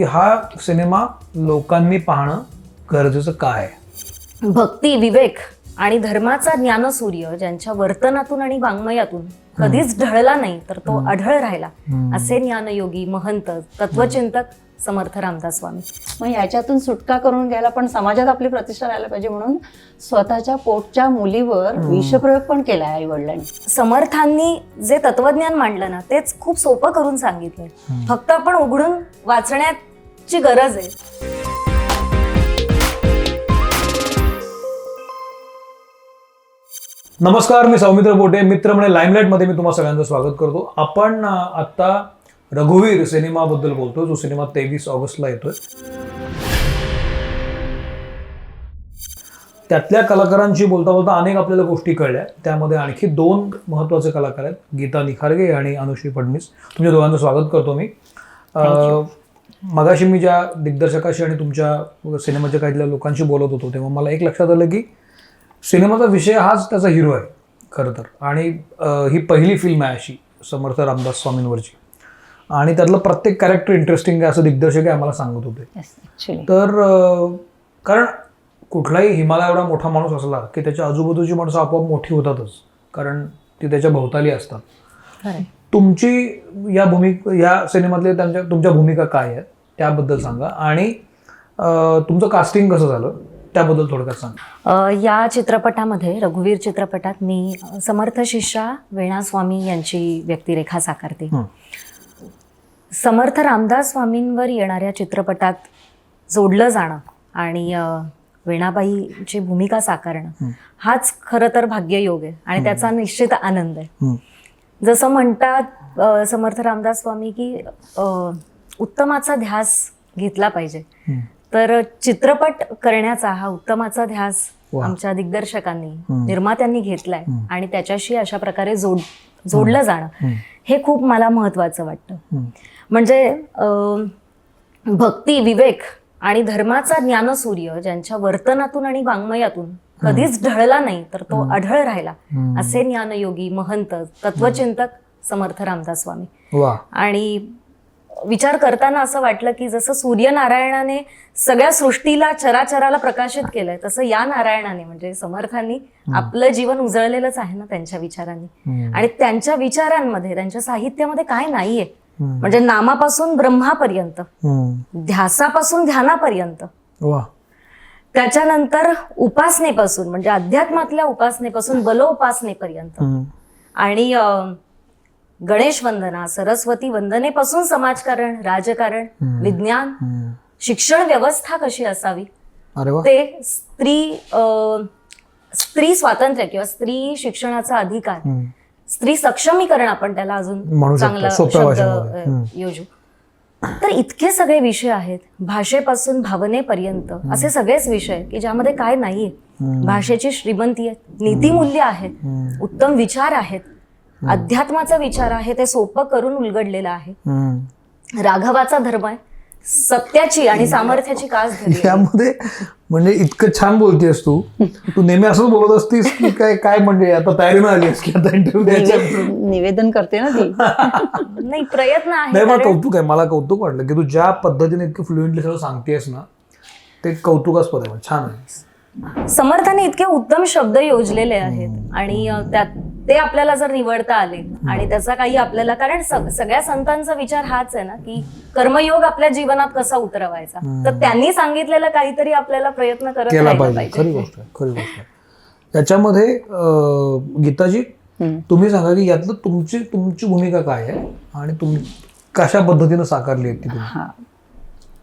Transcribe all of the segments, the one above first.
की हा सिनेमा लोकांनी पाहणं गरजेचं काय? आहे भक्ती विवेक आणि धर्माचा ज्ञानसूर्य ज्यांच्या वर्तनातून आणि वाङ्मयातून कधीच ढळला नाही तर तो आढळ राहिला. असे ज्ञानयोगी महंत तत्वचिंतक समर्थ रामदास स्वामी. मग याच्यातून सुटका करून घ्यायला पण समाजात आपली प्रतिष्ठा राहायला पाहिजे म्हणून स्वतःच्या पोटच्या मुलीवर विषप्रयोग पण केला आई वडिलांनी समर्थांनी जे तत्वज्ञान मांडलं ना तेच खूप सोपं करून सांगितलंय. फक्त आपण उघडून वाचण्याची गरज आहे. नमस्कार मी सौमित्र बोटे. मित्र म्हणे लाईमलाईटमध्ये मी तुम्हा सगळ्यांचं स्वागत करतो. आपण अं, आता रघुवीर सिनेमाबद्दल बोलतो जो सिनेमा तेवीस ऑगस्टला येतोय. त्यातल्या कलाकारांशी बोलता बोलता अनेक आपल्याला गोष्टी कळल्या. त्यामध्ये आणखी दोन महत्त्वाचे कलाकार आहेत. गीता निखारगे आणि अनुश्री फडणवीस. तुमच्या दोघांचं स्वागत करतो मी. अं, मगाशी मी ज्या दिग्दर्शकाशी आणि तुमच्या सिनेमाच्या काही लोकांशी बोलत होतो तेव्हा मला एक लक्षात आलं की सिनेमाचा विषय हाच त्याचा हिरो आहे खरं तर. आणि ही पहिली फिल्म आहे अशी समर्थ रामदास स्वामींवरची. आणि त्यातलं प्रत्येक कॅरेक्टर इंटरेस्टिंग आहे असं दिग्दर्शक आहे आम्हाला सांगत होते. तर कारण कुठलाही हिमालय एवढा मोठा माणूस असला की त्याच्या आजूबाजूची माणसं आपोआप मोठी होतातच कारण ती त्याच्या भोवताली असतात. तुमची या भूमिका या सिनेमातले त्यांच्या तुमच्या भूमिका काय आहेत त्याबद्दल सांगा. आणि तुमचं कास्टिंग कसं झालं त्याबद्दल थोडक्यात सांगा. या चित्रपटामध्ये रघुवीर चित्रपटात मी समर्थ शिष्या वेणा स्वामी यांची व्यक्तिरेखा साकारते. समर्थ रामदास स्वामींवर येणाऱ्या चित्रपटात जोडलं जाणं आणि वेणाबाईची भूमिका साकारणं हाच खरं तर भाग्ययोग आहे आणि त्याचा निश्चित आनंद आहे. जसं म्हणतात समर्थ रामदास स्वामी की उत्तमाचा ध्यास घेतला पाहिजे. तर चित्रपट करण्याचा हा उत्तमाचा ध्यास. आमच्या दिग्दर्शकांनी. निर्मात्यांनी घेतलाय. आणि त्याच्याशी अशा प्रकारे जोड जोडलं जाणं हं. खूप मला महत्वाचं वाटतं. म्हणजे भक्ती विवेक आणि धर्माचा ज्ञानसूर्य ज्यांच्या वर्तनातून आणि वाङ्मयातून कधीच ढळला नाही तर तो आढळ राहिला. असे ज्ञानयोगी महंत तत्वचिंतक समर्थ रामदास स्वामी. आणि विचार करताना असं वाटलं की जसं सूर्यनारायणाने सगळ्या सृष्टीला चराचराला प्रकाशित केलंय तसं या नारायणाने म्हणजे समर्थांनी आपलं जीवन उजळलेलंच आहे ना त्यांच्या विचारांनी. आणि त्यांच्या विचारांमध्ये त्यांच्या साहित्यामध्ये काय नाहीये. म्हणजे नामापासून ब्रह्मापर्यंत. ध्यासापासून ध्यानापर्यंत त्याच्यानंतर उपासनेपासून म्हणजे अध्यात्मातल्या उपासनेपासून बलोपासनेपर्यंत. आणि गणेश वंदना सरस्वती वंदनेपासून समाजकारण राजकारण. विज्ञान. शिक्षण व्यवस्था कशी असावी ते स्त्री स्त्री स्वातंत्र्य किंवा स्त्री शिक्षणाचा अधिकार. स्त्री सक्षमीकरण आपण त्याला अजून चांगला शब्द. योजू तर इतके सगळे विषय आहेत भाषेपासून भावनेपर्यंत असे सगळेच विषय की ज्यामध्ये काय नाहीये. भाषेची श्रीमंती आहे नीतिमूल्य आहेत. उत्तम विचार आहेत अध्यात्माचा विचार आहे ते सोपं करून उलगडलेलं आहे. राघवाचा धर्म आहे सत्याची आणि सामर्थ्याची कास धरली आहे. यामध्ये म्हणजे इतकं छान बोलतेस तू. तू नेहमी असंच बोलत असतीस की काय काय म्हणजे आता तयारीनं आलीस की आता इंटरव्ह्यू द्यायचा? निवेदन करते ना ती. नाही प्रयत्न आहे नाही मला कारण- कौतुक आहे मला कौतुक वाटलं की तू ज्या पद्धतीने इतकं फ्लुएंटली सगळं सांगतेस ना ते कौतुकास्पद आहे छान आहे. समर्थाने इतके उत्तम शब्द योजलेले आहेत आणि अ, त्यात ते आपल्याला जर निवडता आले आणि त्याचा काही आपल्याला कारण सग- सगळ्या संतांचा विचार हाच आहे ना की कर्मयोग आपल्या जीवनात कसा उतरवायचा? तर त्यांनी सांगितलेलं काहीतरी आपल्याला प्रयत्न करत केला पाहिजे. खरी गोष्ट खरी गोष्ट त्याच्यामध्ये गीताजी. तुम्ही सांगा की यातलं तुमची तुमची भूमिका काय आहे? आणि तुम कशा पद्धतीनं साकारली आहे ती तुम्ही? हा.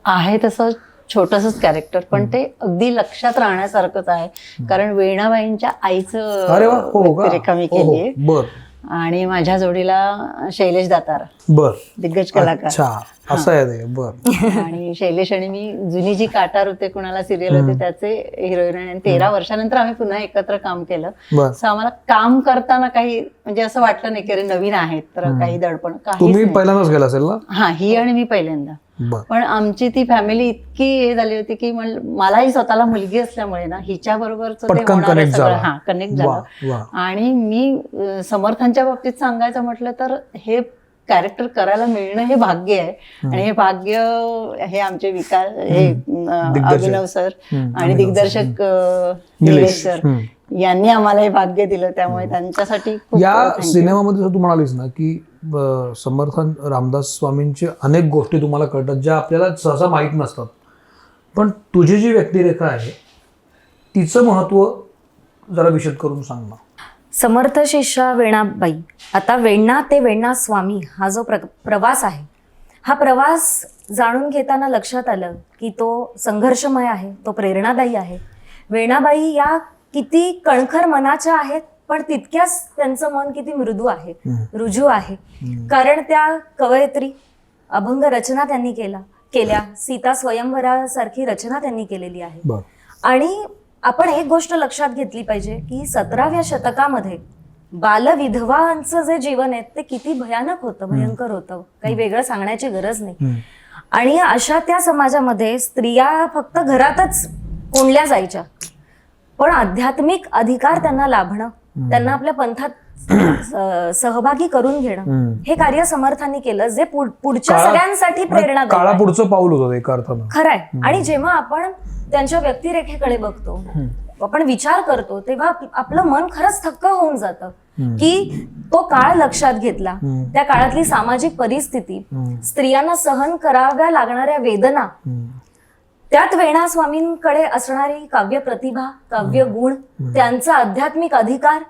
आहे तसं छोटसच कॅरेक्टर पण ते अगदी लक्षात राहण्यासारखंच आहे. कारण वेणाबाईंच्या आईचं हो का? व्यक्तिरेखा मी हो, हो. केली आहे. आणि माझ्या जोडीला शैलेश दातार. बर. दिग्गज कलाकार. अच्छा असं आहे बर. आणि शैलेश आणि मी जुनी जी काटार होते कुणाला सिरियल होते त्याचे हिरोईन आणि तेरा वर्षानंतर आम्ही पुन्हा एकत्र काम केलं. सो आम्हाला काम करताना काही म्हणजे असं वाटलं नाही की अरे नवीन आहेत तर काही दडपण काही पहिल्यांदाच गेला असेल ना? हा ही आणि मी पहिल्यांदा. पण आमची ती फॅमिली इतकी हे झाली होती की मलाही स्वतःला मुलगी असल्यामुळे ना हिच्या बरोबरच ते होणारं. हा कनेक्ट झालं आणि मी समर्थांच्या बाबतीत सांगायचं म्हटलं तर हे कॅरेक्टर करायला मिळणं हे भाग्य आहे आणि हे भाग्य हे आमचे विकास हे. अभिनव सर आणि. दिग्दर्शक निलेश. सर. यांनी आम्हाला हे भाग्य दिलं त्यामुळे त्यांच्यासाठी या. सिनेमामध्ये तू म्हणालीस ना की ब- रामदास स्वामींचे अनेक गोष्टी तुम्हाला कळतात ज्या आपल्याला सहसा माहीत नसतात. पण तुझी जी व्यक्तिरेखा आहे तिचं महत्त्व जरा विशद करून सांग ना. समर्थ शिष्या वेणाबाई आता वेण्णा ते वेण्णा स्वामी हा जो प्र प्रवास आहे हा प्रवास जाणून घेताना लक्षात आलं की तो संघर्षमय आहे तो प्रेरणादायी आहे. वेणाबाई या किती कणखर मनाच्या आहेत पण तितक्याच त्यांचं मन किती मृदू आहे रुजू आहे. कारण त्या कवयित्री अभंग रचना त्यांनी केला केल्या. सीता स्वयंवरासारखी रचना त्यांनी केलेली आहे. आणि आपण एक गोष्ट लक्षात घेतली पाहिजे की सतराव्या शतकामध्ये बालविधवांचं जे जीवन आहे ते किती भयानक होतं भयंकर होतं. काही वेगळं सांगण्याची गरज नाही. आणि अशा त्या समाजामध्ये स्त्रिया फक्त घरातच कोंडल्या जायच्या. पण आध्यात्मिक अधिकार त्यांना लाभणं त्यांना आपल्या पंथात सहभागी करून घेणं. हे कार्य समर्थांनी केलं जे पुढ- पुढच्या सगळ्यांसाठी प्रेरणा काळा पुढचं पाऊल होतं एका अर्थानं. खरंय. आणि जेव्हा आपण त्यांच्या व्यक्तिरेखेकडे बघतो आपण विचार करतो तेव्हा आप- आपलं मन खरंच थक्क होऊन जातं. की तो काळ लक्षात घेतला. त्या काळातली सामाजिक परिस्थिती स्त्रियांना सहन कराव्या लागणाऱ्या वेदना त्यात वेणा स्वामींकडे असणारी काव्य प्रतिभा काव्य गुण त्यांचा आध्यात्मिक अधिकार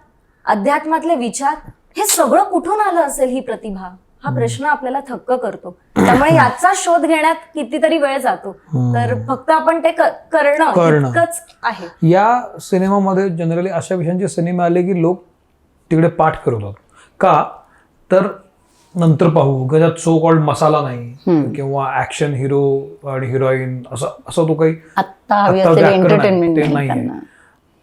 अध्यात्मातले विचार हे सगळं कुठून आलं असेल ही प्रतिभा? हा प्रश्न आपल्याला थक्क करतो. त्यामुळे याचा शोध घेण्यात कितीतरी वेळ जातो. तर फक्त आपण ते करणं आहे. या सिनेमामध्ये जनरली अशा विषयांचे सिनेमे आले की लोक तिकडे पाठ करतात का? तर नंतर पाहू. त्याच्यात सो कॉल्ड मसाला नाही किंवा ऍक्शन हिरो आणि हिरोईन असं असं तो काही ते नाही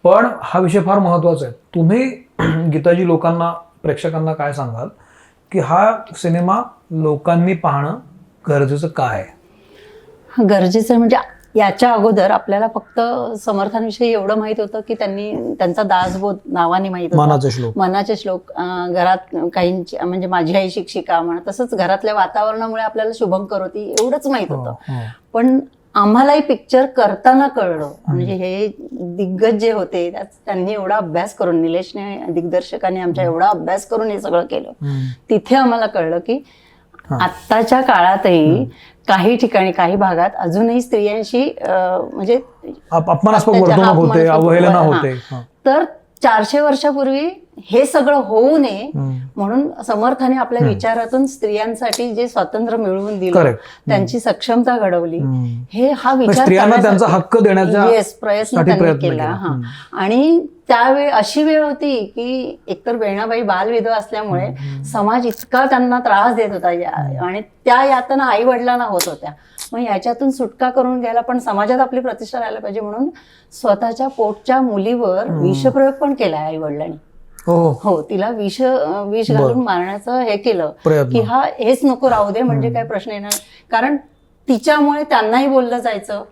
पण हा विषय फार महत्त्वाचा आहे. तुम्ही गीताजी लोकांना प्रेक्षकांना काय सांगाल? की हा सिनेमा लोकांनी पाहणं गरजेचं काय आहे? गरजेचं म्हणजे याच्या अगोदर आपल्याला फक्त समर्थांविषयी एवढं माहीत होतं की त्यांनी त्यांचा दासबोध नावाने माहीत होता. मनाचे श्लोक. मनाचे श्लोक घरात काहींची म्हणजे माझी आई शिक्षिका म्हणा तसंच घरातल्या वातावरणामुळे आपल्याला शुभंकर होती एवढंच माहीत हो, होतं. हो. पण आम्हालाही पिक्चर करताना कळलं. म्हणजे हे दिग्गज जे होते त्यांनी एवढा अभ्यास करून निलेशने दिग्दर्शकाने आमच्या एवढा अभ्यास करून हे सगळं केलं. तिथे आम्हाला कळलं की आत्ताच्या काळातही काही ठिकाणी काही भागात अजूनही स्त्रियांशी म्हणजे अप- अपमानास्पद वर्तणूक होते अवहेलना. होते. तर चारशे वर्षापूर्वी हे सगळं होऊ नये. म्हणून समर्थाने आपल्या विचारातून स्त्रियांसाठी जे स्वातंत्र्य मिळवून दिलं. त्यांची सक्षमता घडवली. हे हा विचार त्यांचा हक्क देण्याच्या Yes, प्रयत्न त्यांनी केला. हा. आणि त्यावेळी अशी वेळ होती की एकतर वेणाबाई बालविधवा असल्यामुळे समाज इतका त्यांना त्रास देत होता. आणि त्या यातना आई वडिलांना होत होत्या. मग याच्यातून सुटका करून घ्यायला पण समाजात आपली प्रतिष्ठा राहायला पाहिजे म्हणून स्वतःच्या पोटच्या मुलीवर विषप्रयोग पण केला आई वडिलांनी हो हो. तिला विष विष घालून मारण्याचं हे केलं. की हा हेच नको राहू दे म्हणजे काय प्रश्न येणार. कारण तिच्यामुळे त्यांनाही बोललं जायचं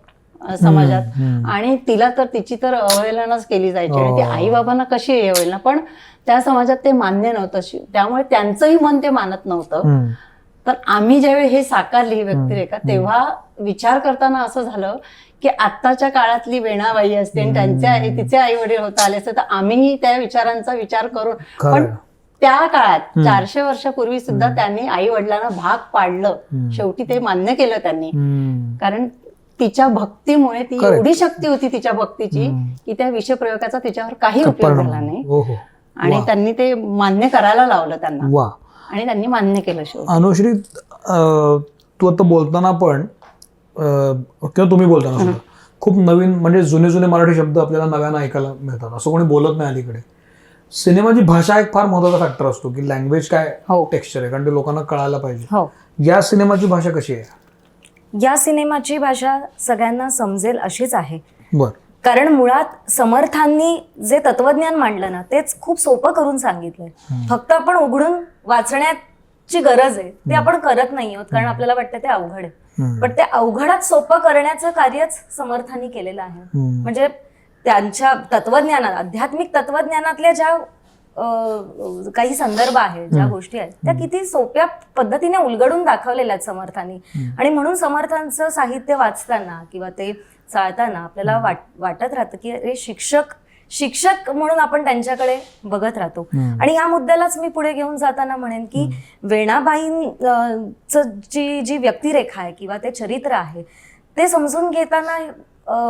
समाजात आणि तिला तर तिची तर अवहेलनाच केली जायची आणि ते हो. आई बाबांना कशी हे होईल ना पण त्या समाजात ते मान्य नव्हतं त्यामुळे त्यांचंही मन ते मानत नव्हतं. तर आम्ही ज्यावेळी हे साकारली ही व्यक्तिरेखा तेव्हा विचार करताना असं झालं की आत्ताच्या काळातली वेणाबाई असते आणि त्यांचे आई तिचे आई वडील होता आले असते तर आम्हीही त्या विचारांचा विचार करून. पण त्या काळात चारशे वर्षापूर्वी सुद्धा त्यांनी आई वडिलांना भाग पाडलं. शेवटी ते मान्य केलं त्यांनी. कारण तिच्या भक्तीमुळे ती. एवढी शक्ती होती तिच्या भक्तीची की त्या विषप्रयोगाचा तिच्यावर काही उपयोग. झाला नाही. हो हो. आणि त्यांनी ते मान्य करायला लावलं त्यांना. आणि त्यांनी मान्य केलं शेवटी. अनुश्री तू आता बोलताना पण किंवा तुम्ही बोलताना सुद्धा. खूप नवीन म्हणजे जुने जुने मराठी शब्द आपल्याला नव्यानं ऐकायला मिळतात. असं कोणी बोलत नाही अलीकडे. सिनेमाची भाषा एक फार महत्त्वाचा फॅक्टर असतो की लँग्वेज काय हो. टेक्स्चर आहे कारण ते लोकांना कळायला पाहिजे. हो. या सिनेमाची भाषा कशी आहे? या सिनेमाची भाषा सगळ्यांना समजेल अशीच आहे. बर. कारण मुळात समर्थांनी जे तत्वज्ञान मांडलं ना तेच खूप सोपं करून सांगितलंय. फक्त आपण उघडून वाचण्याची गरज आहे ते आपण करत नाही आहोत कारण आपल्याला वाटतं ते अवघड आहे. पण ते अवघडात सोपं करण्याचं कार्यच समर्थांनी केलेलं आहे. म्हणजे त्यांच्या तत्वज्ञानात आध्यात्मिक तत्वज्ञानातल्या ज्या काही संदर्भ आहेत ज्या गोष्टी आहेत त्या किती सोप्या पद्धतीने उलगडून दाखवलेल्या आहेत समर्थांनी. आणि म्हणून समर्थांचं साहित्य वाचताना किंवा ते चाळताना आपल्याला वाट वाटत राहतं की अरे शिक्षक शिक्षक म्हणून आपण त्यांच्याकडे बघत राहतो. आणि या मुद्द्यालाच मी पुढे घेऊन जाताना म्हणेन की वेणाबाईंच जी जी व्यक्तिरेखा आहे किंवा ते चरित्र आहे ते समजून घेताना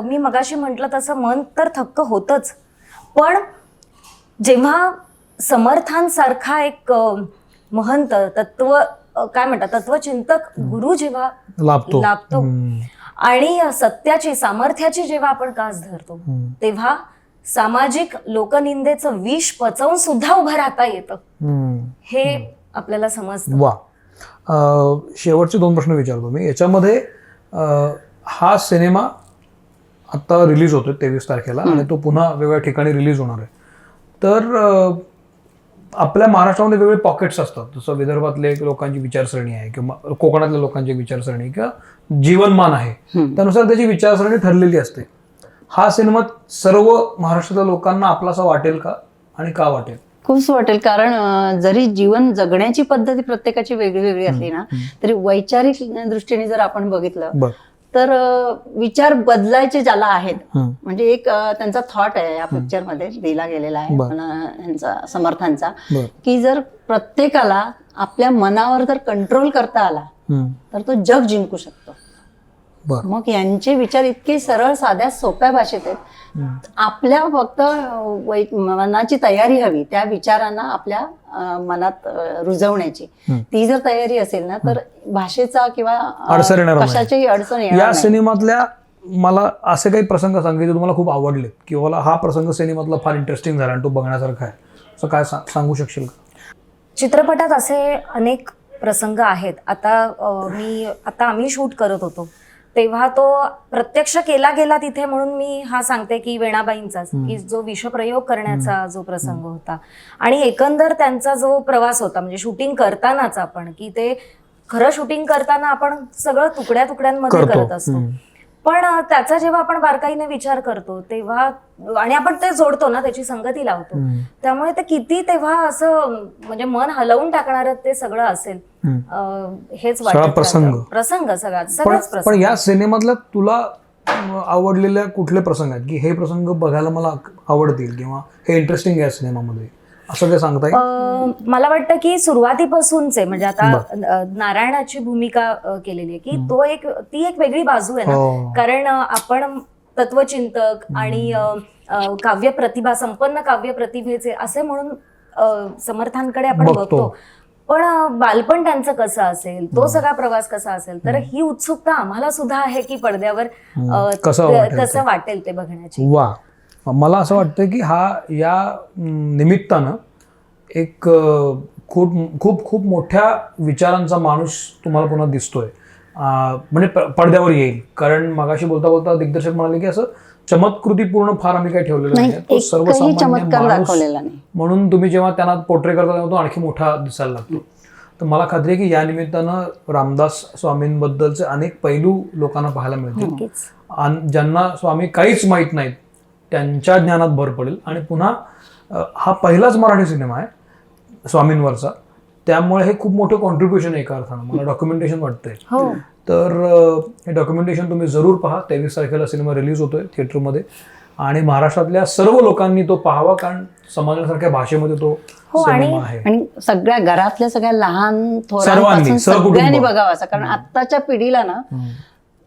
मी मगाशी म्हटलं तसं मन तर थक्क होतच. पण जेव्हा समर्थांसारखा एक महंत तत्व काय म्हणतात तत्वचिंतक गुरु जेव्हा लाभतो. लाभतो. आणि सत्याची सामर्थ्याची जेव्हा आपण कास धरतो. तेव्हा सामाजिक लोकनिंदेचं विष पचवून सुद्धा उभं राहता येतं. हे आपल्याला समजतं. वा. शेवटचे दोन प्रश्न विचारतो मी. याच्यामध्ये हा सिनेमा आता रिलीज होतोय तेवीस तारखेला आणि तो पुन्हा वेगळ्या ठिकाणी रिलीज होणार आहे. तर आपल्या महाराष्ट्रामध्ये वेगळे पॉकेट्स असतात. जसं विदर्भातले लोकांची विचारसरणी आहे किंवा कोकणातल्या लोकांची विचारसरणी किंवा जीवनमान आहे. त्यानुसार त्याची विचारसरणी ठरलेली असते. हा सिनेमा सर्व महाराष्ट्रातल्या लोकांना आपलासा वाटेल का आणि का वाटेल? खूपच वाटेल. कारण जरी जीवन जगण्याची पद्धती प्रत्येकाची वेगळी वेगळी असली ना तरी वैचारिक दृष्टीने जर आपण बघितलं तर विचार बदलायचे ज्याला आहेत. म्हणजे एक त्यांचा थॉट आहे या पिक्चरमध्ये दिला गेलेला आहे ह्यांचा समर्थांचा. की जर प्रत्येकाला आपल्या मनावर जर कंट्रोल करता आला. तर तो जग जिंकू शकतो. मग यांचे विचार इतके सरळ साध्या सोप्या भाषेत आहेत. आपल्या फक्त मनाची तयारी हवी त्या विचारांना आपल्या मनात रुजवण्याची. ती जर तयारी असेल ना तर भाषेचा किंवा अडचण येणार नाही. कशाच्याही अडचण या नाही. सिनेमातल्या मला असे काही प्रसंग सांगितले तुम्हाला खूप आवडले किंवा मला हा प्रसंग सिनेमातला फार इंटरेस्टिंग झाला आणि तो बघण्यासारखा आहे. असं काय सांगू शकशील का? चित्रपटात असे अनेक प्रसंग आहेत. आता मी आता आम्ही शूट करत होतो. तेव्हा तो प्रत्यक्ष केला गेला तिथे म्हणून मी हा सांगते की वेणाबाईंचाच की जो विषप्रयोग करण्याचा जो प्रसंग होता. आणि एकंदर त्यांचा जो प्रवास होता म्हणजे शूटिंग करतानाच आपण की ते खरं शूटिंग करताना आपण सगळं तुकड्या तुकड्यांमध्ये करतो. असतो. पण त्याचा जेव्हा आपण बारकाईने विचार करतो तेव्हा आणि आपण ते जोडतो ना त्याची संगती लावतो. त्यामुळे ते किती तेव्हा असं म्हणजे मन हलवून टाकणार ते सगळं असेल हेच वाटत प्रसंग. प्रसंग सगळा सगळेच पण प्रसंग या सिनेमातल्या तुला अं, आवडलेल्या कुठले प्रसंग आहेत? की हे प्रसंग बघायला मला आवडतील किंवा हे इंटरेस्टिंग आहे सिनेमामध्ये? असं काय सांगता येईल? अं, मला वाटतं की सुरुवातीपासूनचे म्हणजे आता अं, नारायणाची भूमिका अं, केलेली आहे की तो एक ती एक वेगळी बाजू आहे हो. ना कारण अं, आपण तत्वचिंतक आणि अं, अं, काव्य प्रतिभा संपन्न काव्य प्रतिभेचे असे म्हणून अं, समर्थांकडे आपण बघतो. बघतो. पण बालपण त्यांचं कसं असेल तो सगळा प्रवास कसा असेल तर ही उत्सुकता आम्हाला सुद्धा आहे की पडद्यावर कसं वाटेल ते. कसं वाटेल ते बघण्याची. वा. मला असं वाटतं की हा या निमित्तानं एक खूप खूप खूप मोठ्या विचारांचा माणूस तुम्हाला पुन्हा दिसतोय. म्हणजे पडद्यावर येईल. कारण मगाशी बोलता बोलता दिग्दर्शक म्हणाले की असं चमत्कृतीपूर्ण फार आम्ही काही ठेवलेलं नाही सर्वसामान्य चमत्कार माणूस दाखवलेला नाही. म्हणून तुम्ही जेव्हा त्यांना पोर्ट्रे करता तेव्हा तो आणखी मोठा दिसायला लागतो. तर मला खात्री आहे की या निमित्तानं रामदास स्वामींबद्दलचे अनेक पैलू लोकांना पाहायला मिळतील. ज्यांना स्वामी काहीच माहीत नाहीत त्यांच्या ज्ञानात भर पडेल. आणि पुन्हा हा पहिलाच मराठी सिनेमा आहे स्वामींवरचा. त्यामुळे हे खूप मोठं कॉन्ट्रीब्युशन आहे एका अर्थानं. मला डॉक्युमेंटेशन वाटतंय. हो. तर हे डॉक्युमेंटेशन तुम्ही जरूर पहा. तेवीस तारखेला सिनेमा रिलीज होतोय थिएटरमध्ये आणि महाराष्ट्रातल्या सर्व लोकांनी तो पाहावा कारण समाजासारख्या भाषेमध्ये तो हो, आणि- सिनेमा आहे. आणि सगळ्या घरातल्या सगळ्या लहान सर्वांनी, थोरांपासून सहकुटुंब. सगळ्यांनी बघावं असं. कारण आत्ताच्या पिढीला ना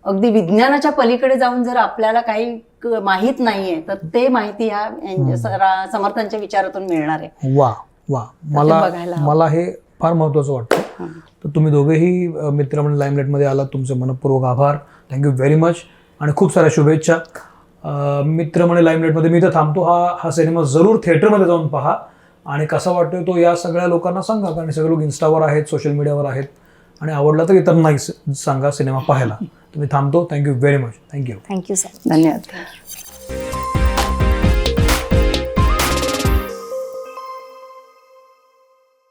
अगदी विज्ञानाच्या पलीकडे जाऊन जर आपल्याला काही क- माहीत नाहीये तर ते माहिती ह्या यांच्या समर्थांच्या विचारातून मिळणार आहे. वा वा. मला बघायला हवं. मला हे फार महत्वाचं वाटतं. तर तुम्ही दोघेही मित्र म्हणजे लाईमलाईटमध्ये आलात. तुमचे मनपूर्वक आभार. थँक्यू व्हेरी मच आणि खूप साऱ्या शुभेच्छा. अ, मित्र म्हणजे लाईमलाईटमध्ये मी इथं थांबतो. हा हा सिनेमा जरूर थिएटरमध्ये जाऊन पहा. आणि कसा वाटतोय तो या सगळ्या लोकांना सांगा. कारण हे सगळे लोक इन्स्टावर आहेत सोशल मीडियावर आहेत. आणि आवडला तर इतरांनाही स- सांगा सिनेमा पाहायला. तुम्ही थांबतो. Thank you very much thank you thank you sir धन्यवाद.